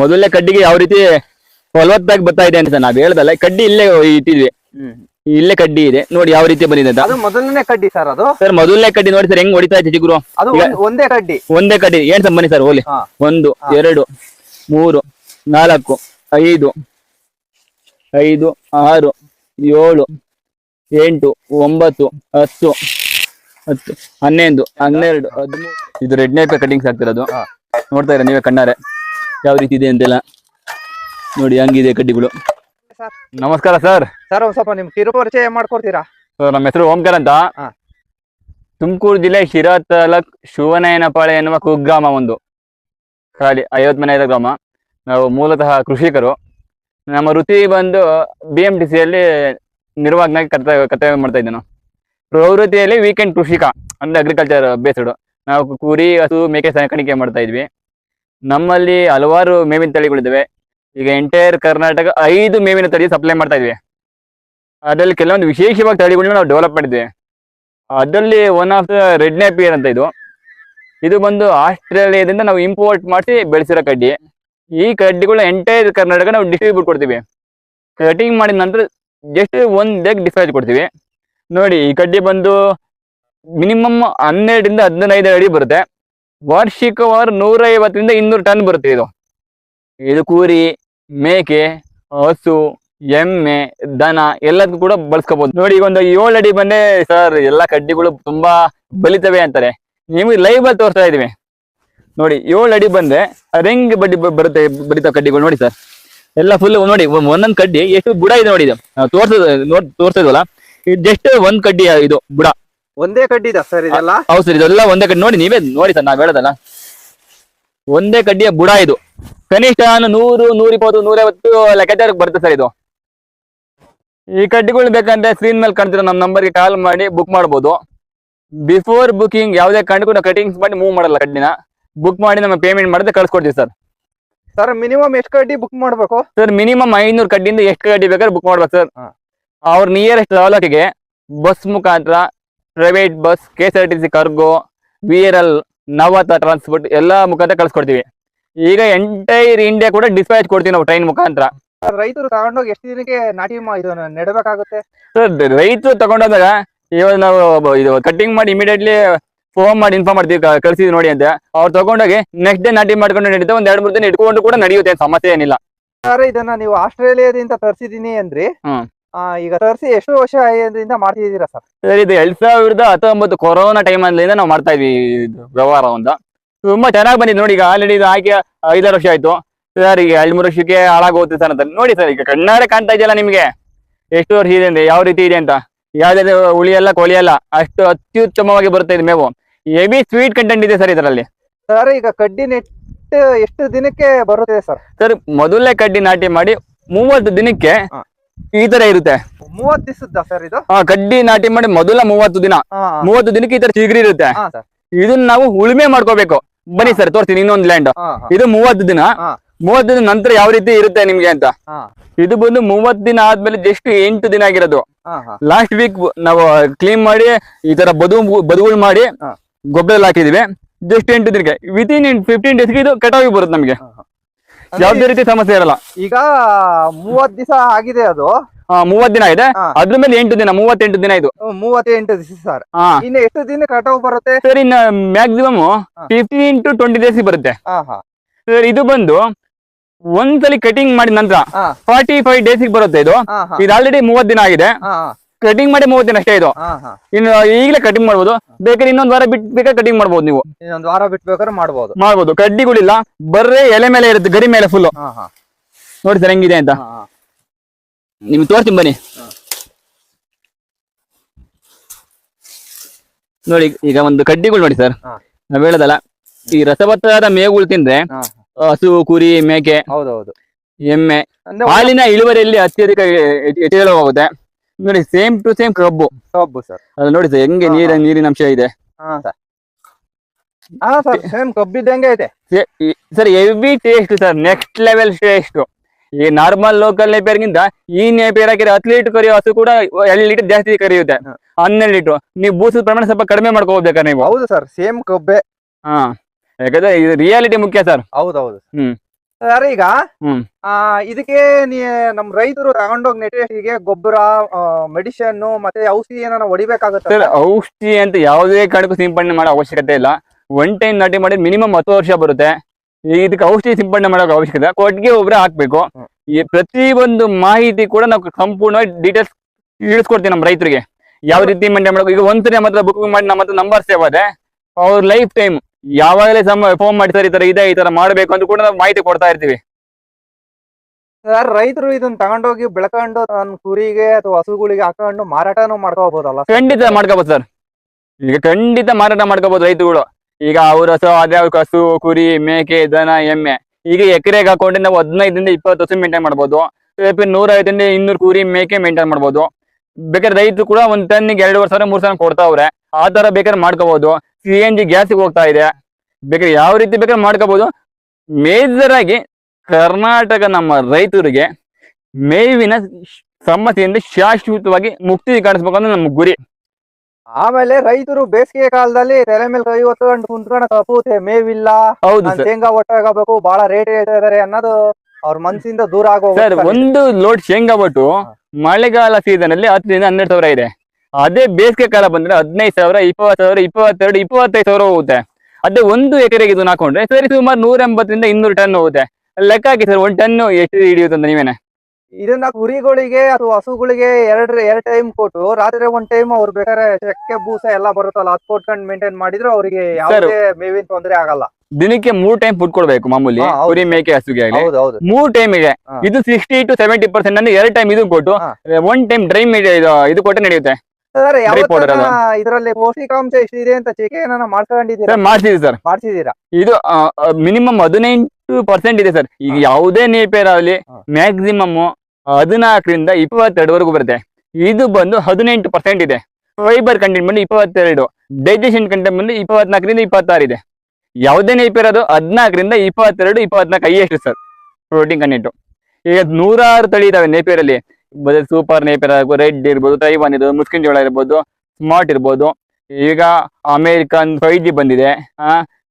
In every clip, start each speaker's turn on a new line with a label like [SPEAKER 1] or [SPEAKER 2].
[SPEAKER 1] ಮೊದಲನೇ ಕಡ್ಡಿಗೆ ಯಾವ ರೀತಿ ಫಲವತ್ತಾಗಿ ಬರ್ತಾ ಇದೆ ಅಂತ ನಾವ್ ಹೇಳ್ದಲ್ಲ ಕಡ್ಡಿ ಇಲ್ಲೇ ಇಟ್ಟಿದ್ವಿ. ಇಲ್ಲೇ ಕಡ್ಡಿ ಇದೆ. ನೋಡಿ ಯಾವ ರೀತಿ ಬಂದಿದೆ ಅಂತ.
[SPEAKER 2] ಅದು ಮೊದಲನೇ ಕಡ್ಡಿ ಸರ್ ಅದು?
[SPEAKER 1] ಸರ್ ಮೊದಲನೇ ಕಡ್ಡಿ ನೋಡಿ ಸರ್ ಹೆಂಗ್ ಹೊಡಿತಾ ಇದೆ ಚಿಗುರು.
[SPEAKER 2] ಅದು ಒಂದೇ ಕಡ್ಡಿ?
[SPEAKER 1] ಒಂದೇ ಕಡ್ಡಿ. ಏನ್ ಸರ್ ಬನ್ನಿ ಸರ್ ಹೋಲಿ. ಒಂದು ಎರಡು ಮೂರು ನಾಲ್ಕು ಐದು ಐದು ಆರು ಏಳು ಎಂಟು ಒಂಬತ್ತು ಹತ್ತು ಹತ್ತು ಹನ್ನೊಂದು ಹನ್ನೆರಡು ಹದಿಮೂರು. ಇದು ರೆಡ್ ನೇಪೆ ಕಟಿಂಗ್ಸ್ ಆಗ್ತಿರೋದು. ನೋಡ್ತಾ ಇರ ನೀವೇ ಕಣ್ಣಾರೆ. ಯಾವ ರೀತಿ ಇದೆ ಅಂತೆಲ್ಲ ನೋಡಿ ಹಂಗಿದೆ ಕಡ್ಡಿಗಳು.
[SPEAKER 2] ಸರ್.
[SPEAKER 1] ನಮಸ್ಕಾರ ಸರ್.
[SPEAKER 2] ಸರ್ ಒಂದ್ ಸ್ವಲ್ಪ ನಿಮ್ ಕಿರು ಪರಿಚಯ ಮಾಡ್ಕೊಡ್ತೀರಾ?
[SPEAKER 1] ಸರ್ ನಮ್ಮ ಹೆಸರು ಓಂಕರ್ ಅಂತ.
[SPEAKER 2] ಹಾ.
[SPEAKER 1] ತುಮಕೂರು ಜಿಲ್ಲೆ ಶಿರಾ ತಾಲೂಕ್ ಶಿವನಯನಪಾಳೆ ಎನ್ನುವ ಕುಗ್ರಾಮ ಒಂದು. ಖಾಲಿ ಐವತ್ ಮನೆ ಇರೋ ಗ್ರಾಮ. ನಾವು ಮೂಲತಃ ಕೃಷಿಕರು. ನಮ್ಮ ವೃತ್ತಿ ಬಂದು ಬಿ ಎಂ ಟಿ ಸಿಯಲ್ಲಿ ನಿರ್ವಾಹಕನಾಗಿ ಕರ್ತವ್ಯ ಕರ್ತವ್ಯ ಮಾಡ್ತಾ ಇದ್ದೇನೆ. ಪ್ರವೃತ್ತಿಯಲ್ಲಿ ವೀಕೆಂಡ್ ಕೃಷಿಕ ಅಂದ್ರೆ ಅಗ್ರಿಕಲ್ಚರ್ ಬೇಸ್ಡ್ ನಾವು ಕುರಿ ಹಸು ಮೇಕೆ ಸಾಕಾಣಿಕೆ ಮಾಡ್ತಾ ಇದ್ವಿ. ನಮ್ಮಲ್ಲಿ ಹಲವಾರು ಮೇವಿನ ತಳಿಗಳಿದ್ದಾವೆ ಈಗ ಎಂಟೈರ್ ಕರ್ನಾಟಕ ಐದು ಮೇವಿನ ತಳಿ ಸಪ್ಲೈ ಮಾಡ್ತಾ ಇದ್ವಿ. ಅದರಲ್ಲಿ ಕೆಲವೊಂದು ವಿಶೇಷವಾಗಿ ತಳಿಗಳನ್ನ ನಾವು ಡೆವಲಪ್ ಮಾಡಿದ್ವಿ. ಅದರಲ್ಲಿ one of the red Napier ಅಂತ ಇದು. ಇದು ಬಂದು ಆಸ್ಟ್ರೇಲಿಯಾದಿಂದ ನಾವು ಇಂಪೋರ್ಟ್ ಮಾಡಿ ಬೆಳೆಸಿರೋ ಕಡ್ಡಿ. ಈ ಕಡ್ಡಿಗಳು ಎಂಟೈರ್ ಕರ್ನಾಟಕ ನಾವು ಡಿಸ್ಟ್ರಿಬ್ಯೂಟ್ ಕೊಡ್ತೀವಿ. ಕಟಿಂಗ್ ಮಾಡಿದ ನಂತರ ಜಸ್ಟ್ ಒಂದು ಡೇಗ್ ಡಿಸ್ಪ್ಯಾಚ್ ಕೊಡ್ತೀವಿ. ನೋಡಿ, ಈ ಕಡ್ಡಿ ಬಂದು ಮಿನಿಮಮ್ ಹನ್ನೆರಡರಿಂದ ಹದಿನೈದು ಅಡಿ ಬರುತ್ತೆ. ವಾರ್ಷಿಕವಾರು ನೂರೈವತ್ತರಿಂದ ಇನ್ನೂರು ಟನ್ ಬರುತ್ತೆ ಇದು. ಇದು ಕೂರಿ, ಮೇಕೆ, ಹಸು, ಎಮ್ಮೆ, ದನ ಎಲ್ಲದಕ್ಕೂ ಕೂಡ ಬಳಸ್ಕೋಬಹುದು ನೋಡಿ, ಈಗ ಒಂದು ಏಳು ಅಡಿ ಬಂದೆ ಸರ್ ಎಲ್ಲ ಕಡ್ಡಿಗಳು ತುಂಬಾ ಬಲಿತವೆ ಅಂತಾರೆ. ನಿಮಗೆ ಲೈವ್ ಅಲ್ಲಿ ತೋರಿಸ್ತಾ ಇದೀವಿ ನೋಡಿ, ಏಳು ಅಡಿ ಬಂದೆ ಅದ್ ಹೆಂಗ್ ಬಡ್ಡಿ ಬರುತ್ತೆ ಬಲಿತಾವ ಕಡ್ಡಿಗಳು ನೋಡಿ ಸರ್. ಎಲ್ಲ ಫುಲ್ ನೋಡಿ ಒಂದೊಂದು ಕಡ್ಡಿ ಎಷ್ಟು ಬುಡ ಇದೆ ನೋಡಿ ಇದು. ತೋರ್ಸೋದು ನೋಡ್ ತೋರ್ಸಿದ್ವಲ್ಲ? ಇದು ಜಸ್ಟ್ ಒಂದ್ ಕಡ್ಡಿ ಇದು ಬುಡ.
[SPEAKER 2] ಒಂದೇ ಕಡ್ಡಿ ಇದೆ ಸರ್ ಇದೆಲ್ಲ?
[SPEAKER 1] ಹೌದು ಸರ್ ಇದೆಲ್ಲ ಒಂದೇ ಕಡ್ಡಿ. ನೋಡಿ ನೀವೇ ನೋಡಿ ಸರ್ ನಾವ್ ಹೇಳೋದಲ್ಲ. ಒಂದೇ ಕಡ್ಡಿಯ ಬುಡ ಇದು. ಕನಿಷ್ಠ ನಾನು ನೂರು ಇಪ್ಪತ್ತು ನೂರೈವತ್ತು ಲೆಕ್ಕಾಚಾರಕ್ಕೆ ಬರುತ್ತೆ ಸರ್ ಇದು. ಈ ಕಡ್ಡಿಗಳು ಬೇಕಂದ್ರೆ ಸ್ಕ್ರೀನ್ ಮೇಲೆ ಕಾಣ್ತಿರೋ ನಮ್ಮ ನಂಬರ್ಗೆ ಕಾಲ್ ಮಾಡಿ ಬುಕ್ ಮಾಡ್ಬೋದು. ಬಿಫೋರ್ ಬುಕಿಂಗ್ ಯಾವುದೇ ಕಾರಣಕ್ಕೂ ನಾವು ಕಟಿಂಗ್ಸ್ ಮಾಡಿ ಮೂವ್ ಮಾಡಲ್ಲ ಕಡ್ಡಿನ. ಬುಕ್ ಮಾಡಿ ನಮ್ಮ ಪೇಮೆಂಟ್ ಮಾಡಿದ್ರೆ ಕಳ್ಸ್ಕೊಡ್ತೀವಿ ಸರ್.
[SPEAKER 2] ಸರ್ ಮಿನಿಮಮ್ ಎಷ್ಟು ಕಡ್ಡಿ ಬುಕ್ ಮಾಡಬೇಕು?
[SPEAKER 1] ಸರ್ ಮಿನಿಮಮ್ ಐನೂರು ಕಡ್ಡಿಯಿಂದ ಎಷ್ಟು ಕಡ್ಡಿ ಬೇಕಾದ್ರೆ ಬುಕ್ ಮಾಡ್ಬೇಕು ಸರ್. ಅವ್ರ ನಿಯರೆಸ್ಟ್ ತಾಲೂಕಿಗೆ ಬಸ್ ಮುಖಾಂತರ private bus K S R T C cargo V R L Navata transport ಎಲ್ಲಾ ಮುಖಾಂತರ ಕಳ್ಸ್ಕೊಡ್ತೀವಿ. ಈಗ ಎಂಟೈರ್ ಇಂಡಿಯಾ ಕೂಡ ಡಿಸ್ಪ್ಯಾಚ್ ಕೊಡ್ತೀವಿ ನಾವು ಟ್ರೈನ್ ಮುಖಾಂತರ.
[SPEAKER 2] ರೈತರು ತಗೊಂಡೋಗಿ ಎಷ್ಟು ದಿನಕ್ಕೆ ನಾಟಿ ನೆಡಬೇಕಾಗುತ್ತೆ?
[SPEAKER 1] ಸರ್ ರೈತರು ತಗೊಂಡೋದಾಗ ಇವಾಗ ನಾವು ಇದು ಕಟ್ಟಿಂಗ್ ಮಾಡಿ ಇಮಿಡಿಯೇಟ್ಲಿ ಫೋನ್ ಮಾಡಿ ಇನ್ಫಾರ್ಮ್ ಮಾಡ್ತೀವಿ ಕಳಿಸಿದ್ವಿ ನೋಡಿ ಅಂತ. ಅವ್ರು ತಗೊಂಡೋಗಿ ನೆಕ್ಸ್ಟ್ ಡೇ ನಾಟಿ ಮಾಡ್ಕೊಂಡು ನಡೀತಾ ಒಂದ್ ಎರಡು ಮೂರು ದಿನ ಇಟ್ಕೊಂಡು ಕೂಡ ನಡೆಯುತ್ತೆ ಸಮಸ್ಯೆ ಏನಿಲ್ಲ.
[SPEAKER 2] ಸರ್ ಇದನ್ನ ನೀವು ಆಸ್ಟ್ರೇಲಿಯಾದಿಂದ ತರಿಸಿದೀನಿ ಅಂದ್ರಿ. ಈಗ ತರಿಸಿ ಎಷ್ಟು ವರ್ಷ ಇದರಿಂದ ಮಾಡ್ತಿದ್ದೀರಾ ಸರ್?
[SPEAKER 1] ಸರ್ ಇದು ಎರಡ್ ಸಾವಿರದ ಹತ್ತೊಂಬತ್ತು ಕೊರೋನಾ ಟೈಮ್ ಅಲ್ಲಿಂದ ನಾವು ಮಾಡ್ತಾ ಇದ್ವಿ ಇದು ವ್ಯವಹಾರ ಒಂದು ತುಂಬಾ ಚೆನ್ನಾಗಿ ಬಂದಿದೆ ನೋಡಿ ಈಗ ಆಲ್ರೆಡಿ ಇದು ಹಾಕಿ ಐದಾರು ವರ್ಷ ಆಯ್ತು. ಸರ್ ಈಗ ಎರಡ್ ಮೂರು ವರ್ಷಕ್ಕೆ ಹಾಳಾಗೋಗುತ್ತೆ ಸರ್ ಅಂತ. ನೋಡಿ ಸರ್ ಈಗ ಕಣ್ಣಾರೆ ಕಾಣ್ತಾ ಇದೆಯಲ್ಲ ನಿಮ್ಗೆ? ಎಷ್ಟು ವರ್ಷ ಇದೆ ಅಂತ ಯಾವ ರೀತಿ ಇದೆ ಅಂತ? ಯಾವ್ದು ಉಳಿಯಲ್ಲ ಕೊಳಿಯಲ್ಲ ಅಷ್ಟು ಅತ್ಯುತ್ತಮವಾಗಿ ಬರುತ್ತೆ ಇದು ಮೇವು. ಹೆವಿ ಸ್ವೀಟ್ ಕಂಟೆಂಟ್ ಇದೆ ಸರ್ ಇದರಲ್ಲಿ.
[SPEAKER 2] ಸರ್ ಈಗ ಕಡ್ಡಿ ನೆಟ್ಟು ಎಷ್ಟು ದಿನಕ್ಕೆ ಬರುತ್ತೆ ಸರ್?
[SPEAKER 1] ಸರ್ ಮೊದಲೇ ಕಡ್ಡಿ ನಾಟಿ ಮಾಡಿ ಮೂವತ್ತು ದಿನಕ್ಕೆ. ಈ ತರ ಇರುತ್ತೆ.
[SPEAKER 2] ಮೂವತ್ ದಿವಸದ ಸರ್ ಇದು?
[SPEAKER 1] ಆ ಕಡ್ಡಿ ನಾಟಿ ಮಾಡಿ ಮೊದಲ ಮೂವತ್ತು ದಿನ. ಮೂವತ್ತು ದಿನಕ್ಕೆ ಈ ತರ ಚಿಗುರಿ ಇರುತ್ತೆ. ಇದನ್ನ ನಾವು ಉಳುಮೆ ಮಾಡ್ಕೋಬೇಕು. ಬನ್ನಿ ಸರ್ ತೋರ್ತೀನಿ ಇನ್ನೊಂದು ಲ್ಯಾಂಡ್ ಇದು ಮೂವತ್ತು ದಿನ. ಮೂವತ್ತು ದಿನ ನಂತರ ಯಾವ ರೀತಿ ಇರುತ್ತೆ ನಿಮ್ಗೆ ಅಂತ. ಇದು ಬಂದು ಮೂವತ್ತು ದಿನ ಆದ್ಮೇಲೆ ಜಸ್ಟ್ ಎಂಟು ದಿನ ಆಗಿರೋದು. ಲಾಸ್ಟ್ ವೀಕ್ ನಾವು ಕ್ಲೀನ್ ಮಾಡಿ ಈ ತರ ಬದು ಬದುಗಳು ಮಾಡಿ. ಗೊಬ್ಬರ ಹಾಕಿದಿವಿ. ಜಸ್ಟ್ ಎಂಟು ದಿನಕ್ಕೆ. ಇನ್ ಫಿಫ್ಟೀನ್ ಡೇಸ್ಗೆ ಇದು ಕಟಾವಿ ಬರುತ್ತೆ ನಮಗೆ. ಯಾವುದೇ ರೀತಿ ಸಮಸ್ಯೆ ಇರಲ್ಲ.
[SPEAKER 2] ಈಗ ಮೂವತ್ ದಿವಸ ಆಗಿದೆ ಅದು.
[SPEAKER 1] ಆ, ಮೂವತ್ತು ದಿನ ಇದೆ. ಅದ್ರ ಮೇಲೆ ಎಂಟು ದಿನ ಮೂವತ್ತೆಂಟು ದಿನ ಇದು.
[SPEAKER 2] ಮೂವತ್ತೆಂಟು ದಿವಸ ಸರ್. ಇನ್ನು ಎಷ್ಟು ದಿನ ಕಟಾವು ಬರುತ್ತೆ?
[SPEAKER 1] ಸರ್ ಇನ್ನು maximum. Fifteen to twenty days ಬರುತ್ತೆ. ಸರ್ ಇದು ಬಂದು ಒಂದ್ಸಲಿ ಕಟಿಂಗ್ ಮಾಡಿದ ನಂತರ ಫಾರ್ಟಿ ಫೈವ್ ಡೇಸ್ ಬರುತ್ತೆ ಇದು. ಇದು ಆಲ್ರೆಡಿ ಮೂವತ್ ದಿನ ಆಗಿದೆ. ಕಟಿಂಗ್ ಮಾಡಿ ಮೂವತ್ತು ದಿನ ಅಷ್ಟೇ ಇದು. ಇನ್ನು ಈಗಲೇ ಕಟಿಂಗ್ ಮಾಡ್ಬೋದು. ಬೇಕಾದ್ರೆ ಇನ್ನೊಂದ್ ವಾರ ಬಿಟ್ಟು ಬೇಕಾದ್ರೆ ಕಟಿಂಗ್ ಮಾಡ್ಬೋದು ನೀವು.
[SPEAKER 2] ಇನ್ನೊಂದು ವಾರ ಬಿಟ್ಬೇಕಾದ್ರೆ ಮಾಡ್ಬೋದು.
[SPEAKER 1] ಮಾಡ್ಬೋದು. ಕಡ್ಡಿಗಳಿಲ್ಲ ಬರ್ರೆ ಎಲೆ ಮೇಲೆ ಇರುತ್ತೆ ಗರಿ ಮೇಲೆ ಫುಲ್ ನೋಡಿ ಸರ್ ಹೆಂಗಿದೆ ಅಂತ. ನಿಮ್ಗೆ ತೋರ್ತೀನಿ ಬನ್ನಿ. ನೋಡಿ ಈಗ ಒಂದು ಕಡ್ಡಿಗಳು ನೋಡಿ ಸರ್. ನಾವ್ ಹೇಳದಲ್ಲ ಈ ರಸಭತ್ತದ ಮೇವುಗಳು ತಿಂದ್ರೆ ಹಸು ಕುರಿ ಮೇಕೆ
[SPEAKER 2] ಹೌದೌದು.
[SPEAKER 1] ಎಮ್ಮೆ ಹಾಲಿನ ಇಳುವರಿಯಲ್ಲಿ ಅತ್ಯಧಿಕ ಹೆಚ್ಚಳವಾಗುತ್ತೆ ನೋಡಿ ಸೇಮ್ ಟು ಸೇಮ್ ಕಬ್ಬು.
[SPEAKER 2] ಕಬ್ಬು ಸರ್.
[SPEAKER 1] ಅದು ನೋಡಿ ಸರ್ ಹೆಂಗೆ ನೀರ ನೀರಿನ ಅಂಶ ಇದೆ.
[SPEAKER 2] ಹಾ. ಸರ್. ಹಾ ಸರ್ ಸೇಮ್ ಕಬ್ಬಿದ್ದಂಗೆ ಐತೆ.
[SPEAKER 1] Sir heavy taste sir next level taste ಈ ನಾರ್ಮಲ್ ಲೋಕಲ್ ನೇಪಿಯರ್ಗಿಂತ ಈ ನೇಪಿಯರ್ ಹಾಕಿದ್ರೆ ಹತ್ತು ಲೀಟರ್ ಕರಿಯೋ ಹಸು ಕೂಡ ಎರಡು ಲೀಟರ್ ಜಾಸ್ತಿ ಕರಿಯುತ್ತೆ. ಹನ್ನೆರಡು ಲೀಟರ್ ನೀವು ಬೂಸದ ಪ್ರಮಾಣ ಸ್ವಲ್ಪ ಕಡಿಮೆ ಮಾಡ್ಕೋಬೇಕಾರೆ ನೀವು?
[SPEAKER 2] ಹೌದು ಸರ್ ಸೇಮ್ ಕಬ್ಬೆ.
[SPEAKER 1] ಹಾ. ಯಾಕಂದ್ರೆ ಇದು ರಿಯಾಲಿಟಿ ಮುಖ್ಯ ಸರ್.
[SPEAKER 2] ಹೌದೌದು
[SPEAKER 1] ಹ್ಮ್.
[SPEAKER 2] ಸರ್ ಈಗ
[SPEAKER 1] ಹ್ಮ್.
[SPEAKER 2] ಆ ಇದಕ್ಕೆ ನೀ ನಮ್ ರೈತರು ತಗೊಂಡೋಗ್ ನೆಟ್ಟಿಗೆ ಗೊಬ್ಬರ ಮೆಡಿಸಿನ್ ಮತ್ತೆ ಔಷಧಿ ಏನಾರ ಹೊಡಿಬೇಕಾಗುತ್ತೆ
[SPEAKER 1] ಸರ್ ಔಷಧಿ ಅಂತ ಯಾವುದೇ ಕಾರಣಕ್ಕೂ ಸಿಂಪಡಣೆ ಮಾಡೋ ಅವಶ್ಯಕತೆ ಇಲ್ಲ. ಒನ್ ಟೈಮ್ ನಾಟಿ ಮಾಡಿ ಮಿನಿಮಮ್ ಹತ್ತು ವರ್ಷ ಬರುತ್ತೆ. ಈ ಇದಕ್ಕೆ ಔಷಧಿ ಸಿಂಪಡಣೆ ಮಾಡೋ ಅವಶ್ಯಕತೆ ಕೊಟ್ಟಿಗೆ ಒಬ್ಬರೇ ಹಾಕ್ಬೇಕು.
[SPEAKER 2] ಹ್ಮ್.
[SPEAKER 1] ಈ ಪ್ರತಿ ಒಂದು ಮಾಹಿತಿ ಕೂಡ ನಾವು ಸಂಪೂರ್ಣವಾಗಿ ಡೀಟೇಲ್ಸ್ ಇಳಿಸ್ಕೊಡ್ತೀವಿ ನಮ್ಮ ರೈತರಿಗೆ. ಯಾವ ರೀತಿ ಮೇಂಟೈನ್ ಮಾಡಬೇಕು? ಈಗ ಒಂದ್ಸರಿ ನಮ್ಮ ಹತ್ರ ಬುಕಿಂಗ್ ಮಾಡಿ ನಮ್ಮ ಹತ್ರ ನಂಬರ್ ಸೇವ್ ಅದೇ ಅವ್ರ ಲೈಫ್ ಟೈಮ್ ಯಾವಾಗಲೇ ಸಮ ಫೋನ್ ಮಾಡಿ ಸರ್ ಈ ತರ ಇದೆ ಈ ತರ ಮಾಡಬೇಕು ಅಂತ ಕೂಡ ನಾವು ಮಾಹಿತಿ ಕೊಡ್ತಾ ಇರ್ತೀವಿ.
[SPEAKER 2] ಸರ್ ರೈತರು ಇದನ್ನ ತಗೊಂಡೋಗಿ ಬೆಳ್ಕೊಂಡು ತನ್ನ ಕುರಿಗೆ ಅಥವಾ ಹಸುಗಳಿಗೆ ಹಾಕೊಂಡು ಮಾರಾಟನೂ ಮಾಡ್ಕೋಬಹುದಲ್ಲ
[SPEAKER 1] ಖಂಡಿತ ಮಾಡ್ಕೋಬಹುದು ಸರ್. ಈಗ ಖಂಡಿತ ಮಾರಾಟ ಮಾಡ್ಕೋಬಹುದು ರೈತರುಗಳು. ಈಗ ಅವ್ರ ಹಸು ಅದೇ ಹಸು ಕುರಿ ಮೇಕೆ ದನ ಎಮ್ಮೆ. ಈಗ ಎಕರೆಗೆ ಹಾಕೊಂಡ್ರೆ ನಾವು ಹದಿನೈದರಿಂದ ಇಪ್ಪತ್ತು ಹಸು ಮೇಂಟೈನ್ ಮಾಡ್ಬೋದು. ನೂರ ಐದರಿಂದ ಇನ್ನೂರು ಕುರಿ ಮೇಕೆ ಮೇಂಟೈನ್ ಮಾಡ್ಬೋದು. ಬೇಕಾದ್ರೆ ರೈತರು ಕೂಡ ಒಂದ್ ಟನ್ನಿಗೆ ಎರಡುವರೆ ಸಾವಿರ ಮೂರ್ ಸಾವಿರ ಕೊಡ್ತಾವ್ರೆ. ಆ ತರ ಬೇಕಾದ್ರೆ ಮಾಡ್ಕೋಬಹುದು ಸಿ ಎನ್ ಜಿ ಗ್ಯಾಸ್ಗೆ ಹೋಗ್ತಾ ಇದೆ. ಬೇಕಾದ್ರೆ ಯಾವ ರೀತಿ ಬೇಕಾದ್ರೆ ಮಾಡ್ಕೋಬಹುದು ಮೇಜರ್ ಆಗಿ ಕರ್ನಾಟಕ ನಮ್ಮ ರೈತರಿಗೆ ಮೇವಿನ ಸಮಸ್ಯೆಯಿಂದ ಶಾಶ್ವತವಾಗಿ ಮುಕ್ತಿ ಕಾಣಿಸ್ಬೇಕು ಅಂದ್ರೆ ನಮ್ಮ ಗುರಿ.
[SPEAKER 2] ಆಮೇಲೆ ರೈತರು ಬೇಸಿಗೆ ಕಾಲದಲ್ಲಿ ತಲೆ ಮೇಲೆ ಕೈ ಹೊತ್ಕೊಂಡು ಕುಂತ್ಕೊಂಡು ತಪ್ಪುತ್ತೆ ಮೇವಿಲ್ಲ. ಶೇಂಗಾ ಒಟ್ಟಾಗಬೇಕು ಬಹಳ ರೇಟ್ ಹೇಳ್ತಾ ಇದಾರೆ ಅನ್ನೋದು ಅವ್ರ ಮನ್ಸಿಂದ ದೂರ
[SPEAKER 1] ಸರ್
[SPEAKER 2] ಆಗೋಗುತ್ತೆ
[SPEAKER 1] ಒಂದು ಲೋಡ್ ಶೇಂಗಾ ಬಟ್ಟು ಮಳೆಗಾಲ ಸೀಸನ್ ಅಲ್ಲಿ ಹತ್ತರಿಂದ ಹನ್ನೆರಡು ಸಾವಿರ ಇದೆ. ಅದೇ ಬೇಸಿಗೆ ಕಾಲ ಬಂದ್ರೆ ಹದಿನೈದು ಸಾವಿರ ಇಪ್ಪತ್ತು ಸಾವಿರ ಇಪ್ಪತ್ತೆರಡು ಇಪ್ಪತ್ತೈದು ಸಾವಿರ ಹೋಗುತ್ತೆ. ಅದೇ ಒಂದು ಎಕರೆಗೆ ಇದನ್ನ ಹಾಕೊಂಡ್ರೆ ಸರಿ ಸುಮಾರು ನೂರ ಎಂಬತ್ತರಿಂದ ಇನ್ನೂರು ಟನ್ ಹೋಗುತ್ತೆ. ಲೆಕ್ಕ ಹಾಕಿ ಸರ್ ಒಂದು ಟನ್ ಎಷ್ಟು ಹಿಡಿಯುತ್ತೆ ಅಂತ ನೀವೇನೆ?
[SPEAKER 2] ಇದನ್ನ ಕುರಿಗಳಿಗೆ ಅಥವಾ ಹಸುಗಳಿಗೆ ಎರಡ್ ಎರಡ್ ಟೈಮ್ ಕೊಟ್ಟು ರಾತ್ರಿ ಒಂದ್ ಟೈಮ್ ಅವ್ರು ಬೇಕಾದ್ರೆ ಚಕ್ಕೆ ಬೂಸ ಎಲ್ಲ ಬರುತ್ತಲ್ಲ ಅದ್ ಕೊಟ್ಕೊಂಡು ಮೇಂಟೈನ್ ಮಾಡಿದ್ರು ಅವ್ರಿಗೆ ಯಾವುದೇ ಮೇವಿನ ತೊಂದರೆ ಆಗಲ್ಲ.
[SPEAKER 1] ದಿನಕ್ಕೆ ಮೂರ್ ಟೈಮ್ ಫುಡ್ ಕೊಡ್ಬೇಕು ಮಾಮೂಲಿ ಕುರಿ ಮೇಕೆ ಹಸುಗೆ ಆಗಲಿ. ಮೂರ್ ಟೈಮ್ ಇದೆ ಇದು ಸಿಕ್ಸ್ಟಿ ಟು ಸೆವೆಂಟಿ ಪರ್ಸೆಂಟ್ ಅಂದ್ರೆ ಎರಡ್ ಟೈಮ್ ಇದು ಕೊಟ್ಟು. ಒನ್ ಟೈಮ್ ಡ್ರೈ ಇದು ಕೊಟ್ಟು ನಡೆಯುತ್ತೆ.
[SPEAKER 2] ಸರ್
[SPEAKER 1] powder ಅಲ್ಲ?
[SPEAKER 2] ಇದರಲ್ಲಿ ಪೌಷ್ಟಿಕಾಂಶ ಎಷ್ಟಿದೆ ಅಂತ ಚೆಕ್ ಏನಾರ ಮಾಡ್ಕೊಂಡಿದ್ದೀರಾ
[SPEAKER 1] ಸರ್ ಮಾಡ್ತೀವಿ ಸರ್.
[SPEAKER 2] ಮಾಡ್ಸಿದೀರಾ
[SPEAKER 1] ಇದು ಮಿನಿಮಮ್ ಹದಿನೆಂಟು ಪರ್ಸೆಂಟ್ ಇದೆ ಸರ್. ಈಗ ಯಾವುದೇ ನೇಪೇರ್ ಆಗಲಿ. ಮ್ಯಾಕ್ಸಿಮಮ್ ಹದಿನಾಲ್ಕರಿಂದ ಇಪ್ಪತ್ತೆರಡುವರೆಗೂ ಬರುತ್ತೆ. ಇದು ಬಂದು ಹದಿನೆಂಟು ಪರ್ಸೆಂಟ್ ಇದೆ. ಫೈಬರ್ ಕಂಟೆಂಟ್ ಬಂದು ಇಪ್ಪತ್ತೆರಡು. ಡೈಜೆಷನ್ ಕಂಟೆಂಟ್ ಬಂದು ಇಪ್ಪತ್ನಾಲ್ಕರಿಂದ ಇಪ್ಪತ್ತಾರು ಇದೆ. ಯಾವುದೇ ನೈಪ್ ಅದು ಹದಿನಾಲ್ಕರಿಂದ ಇಪ್ಪತ್ತೆರಡು, ಇಪ್ಪತ್ನಾಲ್ಕು ಹೈಯೆಸ್ಟ್ ಸರ್ ಪ್ರೋಟೀನ್ ಕಂಟೆಂಟು ಈಗ ನೂರಾರು ತಳಿ ಇದಾವೆ ನೇಪೇರಲ್ಲಿ ಸೂಪರ್ ನೇಪಿಯರ್ ಆಗ್ಬೋದು ರೆಡ್ ಇರ್ಬೋದು ತೈವನ್ ಇರ್ಬೋದು ಮುಸ್ಕಿನ್ ಜೋಳ ಇರ್ಬೋದು ಸ್ಮಾರ್ಟ್ ಇರ್ಬೋದು. ಈಗ ಅಮೇರಿಕನ್ ಫೈವ್ ಜಿ ಬಂದಿದೆ